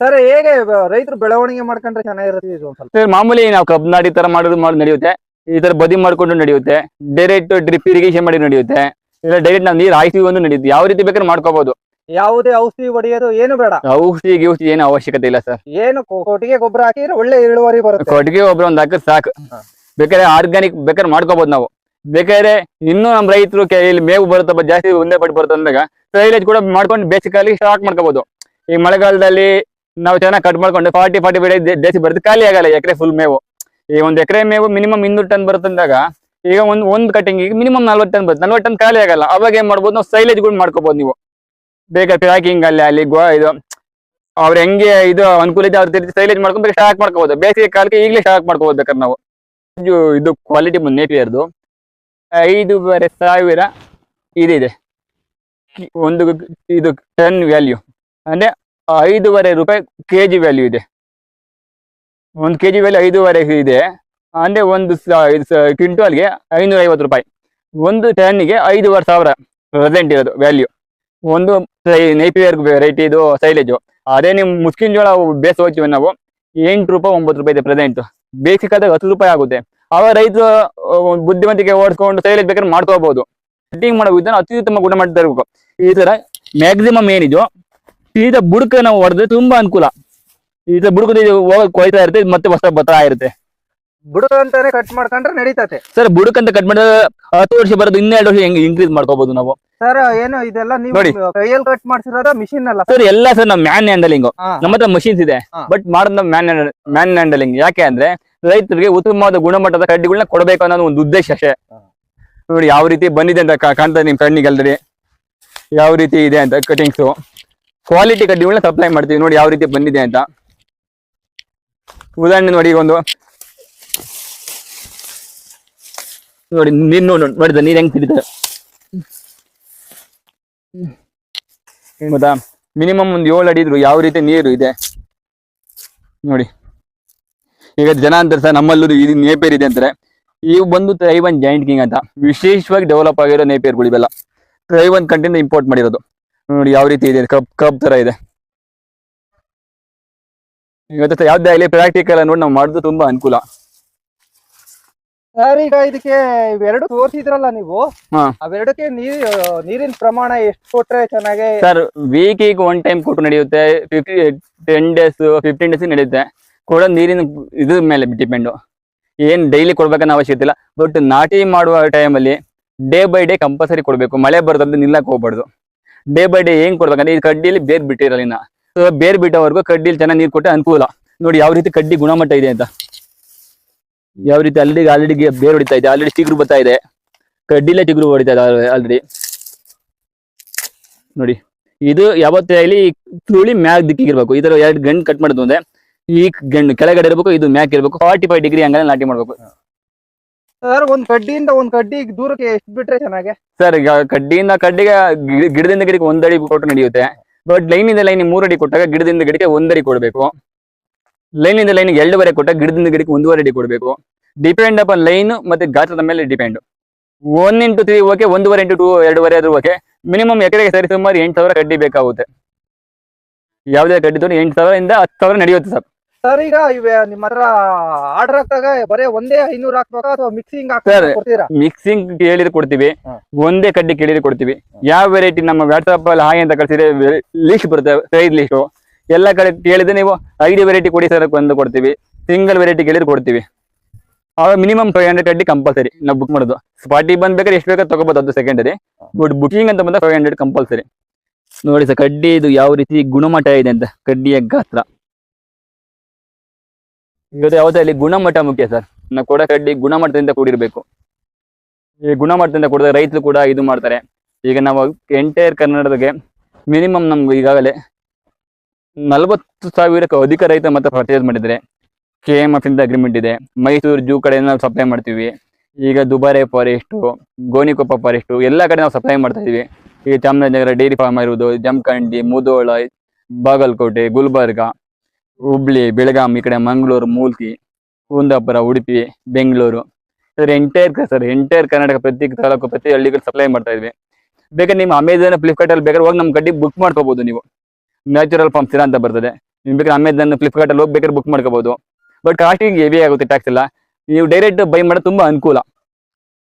[SPEAKER 2] ಸರ್ ಹೇಗೆ ರೈತರು ಬೆಳವಣಿಗೆ ಮಾಡ್ಕೊಂಡ್ರೆ ಚೆನ್ನಾಗಿರುತ್ತೆ ಇದು ಸ್ವಲ್ಪ
[SPEAKER 1] ಮಾಮೂಲಿ ನಾವು ಕಬ್ಬು ನಾಡಿ ತರ ಮಾಡೋದು ಮಾಡಿ ನಡೆಯುತ್ತೆ. ಈ ತರ ಬದಿ ಮಾಡ್ಕೊಂಡು ನಡೆಯುತ್ತೆ. ಡೈರೆಕ್ಟ್ ಡ್ರಿಪ್ ಇರಿಗೇಷನ್ ಮಾಡಿ ನಡೆಯುತ್ತೆ. ಇಲ್ಲ ಡೈರೆಕ್ಟ್ ನಾವು ನೀರು ಹಾಯಿಸಿ ಒಂದು ನಡೆಯುತ್ತೆ. ಯಾವ ರೀತಿ ಬೇಕಾದ್ರೆ ಮಾಡ್ಕೋಬಹುದು
[SPEAKER 2] ಯಾವುದೇ ಔಷಧಿ ಹೊಡೆಯೋದು ಏನು ಬೇಡ.
[SPEAKER 1] ಔಷಧಿ ಗಿೌಷಧಿ ಏನು ಅವಶ್ಯಕತೆ ಇಲ್ಲ ಸರ್.
[SPEAKER 2] ಏನು ಕೊ- ಕೊಟ್ಟಿಗೆ ಗೊಬ್ಬರ ಹಾಕಿದ್ರೆ ಒಳ್ಳೆ ಇಳುವರಿ ಬರುತ್ತೆ.
[SPEAKER 1] ಕೊಟ್ಟಿಗೆ ಗೊಬ್ಬರ ಒಂದ್ ಹಾಕಿದ್ರೆ ಸಾಕು.
[SPEAKER 2] ಹಾ.
[SPEAKER 1] ಬೇಕಾದ್ರೆ ಆರ್ಗಾನಿಕ್ ಬೇಕಾದ್ರೆ ಮಾಡ್ಕೋಬಹುದು ನಾವು. ಬೇಕಾದ್ರೆ ಇನ್ನೂ ನಮ್ಮ ರೈತರು ಇಲ್ಲಿ ಮೇವು ಬರುತ್ತಪ್ಪ ಜಾಸ್ತಿ ಒಂದೇ ಪಟ್ಟು ಬರುತ್ತೆ ಅಂದಾಗ ಸೈಲೇಜ್ ಕೂಡ ಮಾಡ್ಕೊಂಡು ಬೇಸಿಕಲಿ ಸ್ಟಾಕ್ ಮಾಡ್ಕೋಬಹುದು ಈ ಮಳೆಗಾಲದಲ್ಲಿ ನಾವು ಚೆನ್ನಾಗಿ ಕಟ್ ಮಾಡ್ಕೊಂಡು ಫಾರ್ಟಿ ಫಾರ್ಟಿ ಬೇಡ ಜಾಸ್ತಿ ಬರುತ್ತೆ ಖಾಲಿ ಆಗಲ್ಲ ಎಕರೆ ಫುಲ್ ಮೇವು. ಈ ಒಂದ್ ಎಕರೆ ಮೇವು ಮಿನಿಮಮ್ ಇನ್ನೂರು ಟನ್ ಬರುತ್ತೆ ಅಂದಾಗ ಈಗ ಒಂದ್ ಒಂದ್ ಕಟಿಂಗ್ ಮಿನಿಮಮ್ ನಲ್ವತ್ತು ಟನ್ ಬರುತ್ತೆ. ನಲ್ವತ್ತು ಟನ್ ಖಾಲಿ ಆಗಲ್ಲ. ಅವಾಗ ಏನ್ ಮಾಡ್ಬೋದು ನಾವು ಸೈಲೇಜ್ ಕೂಡ ಮಾಡ್ಕೋಬಹುದು ನೀವು. ಬೇಕಾದ್ರೆ ಪ್ಯಾಕಿಂಗ್ ಅಲ್ಲಿ ಅಲ್ಲಿ ಇದು, ಅವ್ರ ಹೆಂಗೆ ಇದು ಅನುಕೂಲ ಇದೆ ಅವ್ರ ಸೈಲೇಜ್ ಮಾಡ್ಕೊಂಡು ಸ್ಟಾಕ್ ಮಾಡ್ಕೋಬಹುದು ಬೇಸಿಗೆ ಕಾಲಕ್ಕೆ ಈಗಲೇ ಸ್ಟಾಕ್ ಮಾಡ್ಕೋಬಹುದು ನಾವು. ಇದು- ಕ್ವಾಲಿಟಿ ನೇಪಿಯರ್ದು ಐದೂವರೆ ಸಾವಿರ ಇದಿದೆ. ಒಂದು ಇದು ಟನ್ ವ್ಯಾಲ್ಯೂ ಅಂದ್ರೆ ಐದೂವರೆ ರೂಪಾಯಿ ಕೆ ಜಿ ವ್ಯಾಲ್ಯೂ ಇದೆ. ಒಂದು ಕೆ ಜಿ ವ್ಯಾಲ್ಯೂ ಐದೂವರೆ ಇದೆ. ಅಂದ್ರೆ ಒಂದು ಕ್ವಿಂಟಾಲ್ಗೆ ಐನೂರ ಐವತ್ತು ರೂಪಾಯಿ. ಒಂದು ಟನ್ನಿಗೆ ಐದೂವರೆ ಸಾವಿರ ಪ್ರೆಸೆಂಟ್ ಇರೋದು ವ್ಯಾಲ್ಯೂ ಒಂದು ನೈಪಿಯರ್ ವೆರೈಟಿ ಇದು ಸೈಲೇಜು ಅದೇ ನೀವು ಮುಸ್ಕಿನ್ ಜೋಳ ಬೇಸ್ ಹೋಗ್ತೀವಿ ನಾವು. ಎಂಟು ರೂಪಾಯಿ, ಒಂಬತ್ತು ರೂಪಾಯಿ ಇದೆ ಪ್ರೆಸೆಂಟ್ ಬೇಸಿಕ್ ಆದಾಗ ಹತ್ತು ರೂಪಾಯಿ ಆಗುತ್ತೆ. ಆವಾಗ ರೈತರು ಬುದ್ಧಿವಂತಿಕೆ ಓಡಿಸ್ಕೊಂಡು ಸೈಲೇಜ್ ಬೇಕಾದ್ರೆ ಮಾಡ್ಕೋಬಹುದು ಕಟಿಂಗ್ ಮಾಡೋ ವಿಧಾನ ಅತ್ಯುತ್ತಮ ಗುಣಮಟ್ಟದ ಇರಬೇಕು. ಈ ತರ ಮ್ಯಾಕ್ಸಿಮಮ್ ಏನಿದೆಯೋ ಸೀದಾ ಬುಡಕ ನಾವು ಹೊಡೆದ್ರೆ ತುಂಬಾ ಅನುಕೂಲ. ಈ ತರ ಬುಡಕದ ಕೊಯ್ತಾ ಇರುತ್ತೆ, ಮತ್ತೆ ಹೊಸ ಬರ್ತಾ ಇರುತ್ತೆ.
[SPEAKER 2] ಬುಡಕ ಅಂತಾನೆ ಕಟ್ ಮಾಡ್ಕೊಂಡ್ರೆ ನಡೀತತೆ.
[SPEAKER 1] ಸರ್ ಬುಡಕಂತ ಅಂತ ಕಟ್ ಮಾಡಿದ್ರೆ ಹತ್ತು ವರ್ಷ ಬರೋದು ಇನ್ನೆರಡು ವರ್ಷ ಹೆಂಗ್ ಇನ್ಕ್ರೀಸ್ ಮಾಡ್ಕೋಬಹುದು ನಾವು?
[SPEAKER 2] ಸರ್ ಏನು ಇದೆಲ್ಲ ನೀವು
[SPEAKER 1] ನೋಡಿ.
[SPEAKER 2] ಕೈಯಲ್ಲಿ ಕಟ್ ಮಾಡ್ಸಿರೋದ ಮಿಷಿನ್ ಅಲ್ಲ.
[SPEAKER 1] ಸರ್ ಎಲ್ಲ ಸರ್ ನಾವು ಮ್ಯಾನ್ ಹ್ಯಾಂಡಲಿಂಗ್
[SPEAKER 2] ಹಾ.
[SPEAKER 1] ನಮ್ಮ ಹತ್ರ ಮಷೀನ್ಸ್ ಇದೆ.
[SPEAKER 2] ಹಾ.
[SPEAKER 1] ಬಟ್ ಮಾಡೋದು ಮ್ಯಾನ್ ಮ್ಯಾನ್ ಹ್ಯಾಂಡಲಿಂಗ್ ಯಾಕೆ ಅಂದ್ರೆ ರೈತರಿಗೆ ಉತ್ತಮವಾದ ಗುಣಮಟ್ಟದ ಕಡ್ಡಿಗಳನ್ನ ಕೊಡಬೇಕು ಅನ್ನೋದು ಒಂದು ಉದ್ದೇಶ ಅಷ್ಟೇ. ನೋಡಿ ಯಾವ ರೀತಿ ಬಂದಿದೆ ಅಂತ ಕಾ- ಕಾಣ್ತದೆ ನಿಮ್ ಕಣ್ಣಿಗೆ ಅಲ್ರಿ ಯಾವ ರೀತಿ ಇದೆ ಅಂತ ಕಟಿಂಗ್ಸ್ ಕ್ವಾಲಿಟಿ ಕಡ್ಡಿಗಳನ್ನ ಸಪ್ಲೈ ಮಾಡ್ತೀವಿ. ನೋಡಿ ಯಾವ ರೀತಿ ಬಂದಿದೆ ಅಂತ. ಉದಾಹರಣೆ ನೋಡಿ ಈಗ ಒಂದು ನೋಡಿ, ನೀನ್ ನೋಡಿ ನೋಡಿದ ನೀನ್ ಹೆಂಗ್ ತಿಳಿದ ಗೊತ್ತಾ ಮಿನಿಮಮ್ ಒಂದು ಏಳು ಅಡಿ ಇದ್ರು ಯಾವ ರೀತಿ ನೀರು ಇದೆ? ನೋಡಿ. ಈಗ ಜನ ಅಂತಾರೆ ಸರ್, ನಮ್ಮಲ್ಲೂ ಇದು ನೇಪೇರ್ ಇದೆ ಅಂತಾರೆ. ಇವು ಬಂದು ತೈವನ್ ಜಾಯಿಂಟ್ ಕಿಂಗ್ ಅಂತ. ವಿಶೇಷವಾಗಿ ಡೆವಲಪ್ ಆಗಿರೋ ನೇಪೇರ್ಗಳು ಇವೆಲ್ಲ ತೈವನ್ ಕಂಟಿಂದ ಇಂಪೋರ್ಟ್ ಮಾಡಿರೋದು. ನೋಡಿ, ಯಾವ ರೀತಿ ಇದೆ? ಕಪ್ ಕಪ್ ತರ ಇದೆ. ಇವತ್ತು ಯಾವ್ದೇ ಆಗಲಿ ಪ್ರಾಕ್ಟಿಕಲ್ ನೋಡಿ, ನಾವು ಮಾಡೋದು ತುಂಬಾ ಅನುಕೂಲ.
[SPEAKER 2] ಸರ್ ಈಗ ಇದಕ್ಕೆ ಇವೆರಡು ತೋರಿಸಿದ್ರಲ್ಲ ನೀವು?
[SPEAKER 1] ಹಾ.
[SPEAKER 2] ಅವೆರಡಕ್ಕೆ ನೀರ್ ನೀರಿನ ಪ್ರಮಾಣ ಎಷ್ಟು ಕೊಟ್ರೆ ಚೆನ್ನಾಗಿ?
[SPEAKER 1] ಸರ್ ವೀಕಿಗೆ ಒನ್ ಟೈಮ್ ಕೊಟ್ಟು ನಡೆಯುತ್ತೆ fifty ten days fifteen days ನಡೆಯುತ್ತೆ. ಕೊಡೋ ನೀರಿನ ಇದ್ರ ಮೇಲೆ ಡಿಪೆಂಡು ಏನ್ ಡೈಲಿ ಕೊಡ್ಬೇಕನ್ನ ಅವಶ್ಯಕತೆ ಇಲ್ಲ. ಬಟ್ ನಾಟಿ ಮಾಡುವ ಟೈಮಲ್ಲಿ ಡೇ ಬೈ ಡೇ ಕಂಪಲ್ಸರಿ ಕೊಡ್ಬೇಕು. ಮಳೆ ಬರ್ತಂದ್ರೆ ನಿಲ್ಲಕ್ ಹೋಗ್ಬಾರ್ದು. ಡೇ ಬೈ ಡೇ ಏನ್ ಕೊಡ್ಬೇಕಂದ್ರೆ ಈ ಕಡ್ಡಿಲಿ ಬೇರ್ ಬಿಟ್ಟಿರಲಿನ ಸೊ ಬೇರ್ ಬಿಟ್ಟವರೆಗೂ ಕಡ್ಡಿಲಿ ಚೆನ್ನಾಗಿ ನೀರು ಕೊಟ್ಟರೆ ಅನುಕೂಲ. ನೋಡಿ ಯಾವ ರೀತಿ ಕಡ್ಡಿ ಗುಣಮಟ್ಟ ಇದೆ ಅಂತ. ಯಾವ ರೀತಿ ಆಲ್ರೆಡಿ ಆಲ್ರೆಡಿ ಬೇರ್ ಹೊಡಿತಾ ಇದೆ ಆಲ್ರೆಡಿ ಚಿಗುರು ಬರ್ತಾ ಇದೆ. ಕಡ್ಡಿಲೇ ಚಿಗುರು ಹೊಡಿತಾ ಇದೆ ಆಲ್ರೆಡಿ ನೋಡಿ ಇದು ಯಾವತ್ತೇ ಇಲ್ಲಿ ತುಳಿ ಮ್ಯಾಗ್ ದಿಕ್ಕಿಗಿರ್ಬೇಕು ಇದರ ಎರಡು ಗಂಡು ಕಟ್ ಮಾಡೋದು ಅಂದ್ರೆ ಈ ಗಂಡು ಕೆಳಗಡೆ ಇರಬೇಕು ಇದು ಮ್ಯಾಕ್ ಇರಬೇಕು. ಫಾರ್ಟಿ ಫೈವ್ ಡಿಗ್ರಿ ಹಂಗಾನೆ ನಾಟಿ ಮಾಡ್ಬೇಕು.
[SPEAKER 2] ಸರ್ ಒಂದ್ ಕಡ್ಡಿಯಿಂದ ಒಂದ್ ಕಡ್ಡಿ ದೂರಕ್ಕೆ ಎಷ್ಟು ಬಿಟ್ರೆ ಚೆನ್ನಾಗಿ?
[SPEAKER 1] ಸರ್ ಈಗ ಕಡ್ಡಿಯಿಂದ ಕಡ್ಡಿಗೆ ಗಿಡದಿಂದ ಗಿಡಕ್ಕೆ ಒಂದಡಿ ಕೊಟ್ಟು ನಡೆಯುತ್ತೆ. ಬಟ್ ಲೈನಿಂದ ಲೈನ್ ಮೂರಡಿ ಕೊಟ್ಟಾಗ ಗಿಡದಿಂದ ಗಿಡಕ್ಕೆ ಒಂದಡಿ ಕೊಡಬೇಕು. ಲೈನಿಂದ ಲೈನ್ ಎರಡೂವರೆ ಕೊಟ್ಟ ಗಿಡದಿಂದ ಗಿಡಕ್ಕೆ ಒಂದೂವರೆ ಅಡಿ ಕೊಡಬೇಕು. ಡಿಪೆಂಡ್ ಅಪ್ ಲೈನ್ ಮತ್ತೆ ಗಾತ್ರದ ಮೇಲೆ depend one into three okay ಒಂದೂವರೆ ಇಂಟು ಟೂ ಎರಡೂವರೆ ಆದ್ರೂ ಓಕೆ ಮಿನಿಮಮ್ ಎಕರೆಗೆ ಸರಿ ಸುಮಾರು ಎಂಟು ಸಾವಿರ ಕಡ್ಡಿ ಬೇಕಾಗುತ್ತೆ. ಯಾವುದೇ ಕಡ್ಡಿ ತೋರಿ ಎಂಟು ಸಾವಿರದಿಂದ ಹತ್ತು ಸಾವಿರ ನಡೆಯುತ್ತೆ ಸರ್.
[SPEAKER 2] ಸರ್ ಈಗ ಇವೆ ನಿಮ್ಮ ಹತ್ರ ಆರ್ಡರ್ ಹಾಕ್ದಾಗ ಬರೇ ಒಂದೇ ಐನೂರು ಹಾಕ್ಬೇಕಾ ಅಥವಾ ಮಿಕ್ಸಿಂಗ್
[SPEAKER 1] ಸರ್
[SPEAKER 2] ಕೊಡ್ತೀರಾ?
[SPEAKER 1] ಮಿಕ್ಸಿಂಗ್ ಕೇಳಿದ್ರೆ ಕೊಡ್ತೀವಿ. ಒಂದೇ ಕಡ್ಡಿ ಕೇಳಿದ್ರೆ ಕೊಡ್ತೀವಿ. ಯಾವ ವೆರೈಟಿ ನಮ್ಮ ವಾಟ್ಸಪ್ ಅಲ್ಲಿ ಹಾಗೆ ಅಂತ ಕಳ್ಸಿದ್ರೆ ಲಿಸ್ಟ್ ಬರುತ್ತೆ ಸೈಡ್ ಲಿಸ್ಟ್ ಎಲ್ಲ ಕಡೆ ಕೇಳಿದ್ರೆ ನೀವು ಐದು ವೆರೈಟಿ ಕೊಡಿ ಸರ್ ಒಂದು ಕೊಡ್ತೀವಿ. ಸಿಂಗಲ್ ವೆರೈಟಿ ಕೇಳಿದ್ರೆ ಕೊಡ್ತೀವಿ. ಅವಾಗ ಮಿನಿಮಮ್ ಫೈವ್ ಹಂಡ್ರೆಡ್ ಅಡ್ಡಿ ಕಂಪಲ್ಸರಿ ನಾವು ಬುಕ್ ಮಾಡೋದು. ಸ್ಪಾರ್ಟಿ ಬಂದ್ ಬೇಕಾದ್ರೆ ಎಷ್ಟು ಬೇಕಾದ್ರೆ ತಗೋಬೋದು ಅದು ಸೆಕೆಂಡರಿ ಬಟ್ ಬುಕಿಂಗ್ ಅಂತ ಬಂದ ಫೈವ್ ಹಂಡ್ರೆಡ್ ಕಂಪಲ್ಸರಿ ನೋಡಿ ಸರ್, ಕಡ್ಡಿ ಇದು ಯಾವ ರೀತಿ ಗುಣಮಟ್ಟ ಇದೆ ಅಂತ, ಕಡ್ಡಿಯ ಗಾತ್ರ. ಇವತ್ತು ಯಾವತ್ತೂ ಅಲ್ಲಿ ಗುಣಮಟ್ಟ ಮುಖ್ಯ ಸರ್. ನಾವು ಕೊಡೋ ಕಡ್ಡಿ ಗುಣಮಟ್ಟದಿಂದ ಕೂಡಿರಬೇಕು. ಈ ಗುಣಮಟ್ಟದಿಂದ ಕೂಡಿದ ರೈತರು ಕೂಡ ಇದು ಮಾಡ್ತಾರೆ. ಈಗ ನಾವು ಎಂಟೈರ್ ಕನ್ನಡದಾಗೆ ಮಿನಿಮಮ್ ನಮ್ಗೆ ಈಗಾಗಲೇ ನಲವತ್ತು ಸಾವಿರಕ್ಕೂ ಅಧಿಕ ರೈತ ಮತ್ತೆ ಪರ್ಚೇಸ್ ಮಾಡಿದರೆ ಕೆ ಎಂ ಎಫ್ ಇಂದ ಅಗ್ರಿಮೆಂಟ್ ಇದೆ. ಮೈಸೂರು ಜೂ ಕಡೆ ನಾವು ಸಪ್ಲೈ ಮಾಡ್ತೀವಿ. ಈಗ ದುಬಾರೆ ಫಾರೆಸ್ಟು ಗೋಣಿಕೊಪ್ಪ ಫಾರೆಸ್ಟು ಎಲ್ಲ ಕಡೆ ನಾವು ಸಪ್ಲೈ ಮಾಡ್ತಾ ಇದೀವಿ ಈಗ ಚಾಮರಾಜನಗರ ಡೈರಿ ಫಾರ್ಮ್ ಇರುವುದು, ಜಮಖಂಡಿ, ಮುದೋಳ, ಬಾಗಲಕೋಟೆ, ಗುಲ್ಬರ್ಗ, ಹುಬ್ಳಿ, ಬೆಳಗಾಂ ಈ ಕಡೆ Mangaluru Mulki Kundapura, Udupi, Bengaluru. Sir entire sir entire Karnataka ಪ್ರತಿ ತಾಲೂಕು, ಪ್ರತಿ ಹಳ್ಳಿಗಳು ಸಪ್ಲೈ ಮಾಡ್ತಾ ಇದ್ವಿ ಬೇಕಾದ್ರೆ ನಿಮ್ಮ ಅಮೆಝಾನ್ ಫ್ಲಿಪ್ಕಾರ್ಟ್ ಅಲ್ಲಿ ಬೇಕಾದ್ರೆ ಹೋಗಿ ನಮ್ಮ ಗಡ್ಡಿ ಬುಕ್ ಮಾಡ್ಕೋಬಹುದು ನೀವು. ನ್ಯಾಚುರಲ್ ಪಂಪ್ ಸಿರಾ ಅಂತ ಬರ್ತದೆ. ನೀವು ಬೇಕಾದ್ರೆ ಅಮೆಝಾನ್ ಫ್ಲಿಪ್ಕಾರ್ಟಲ್ಲಿ ಹೋಗಿ ಬೇಕಾದ್ರೆ ಬುಕ್ ಮಾಡ್ಕೋಬಹುದು ಬಟ್ ಕಾಸ್ಟಿಂಗ್ ಹೆವಿ ಆಗುತ್ತೆ ಟ್ಯಾಕ್ಸ್ ಎಲ್ಲ. ನೀವು ಡೈರೆಕ್ಟ್ ಬೈ ಮಾಡೋದು ತುಂಬಾ ಅನುಕೂಲ.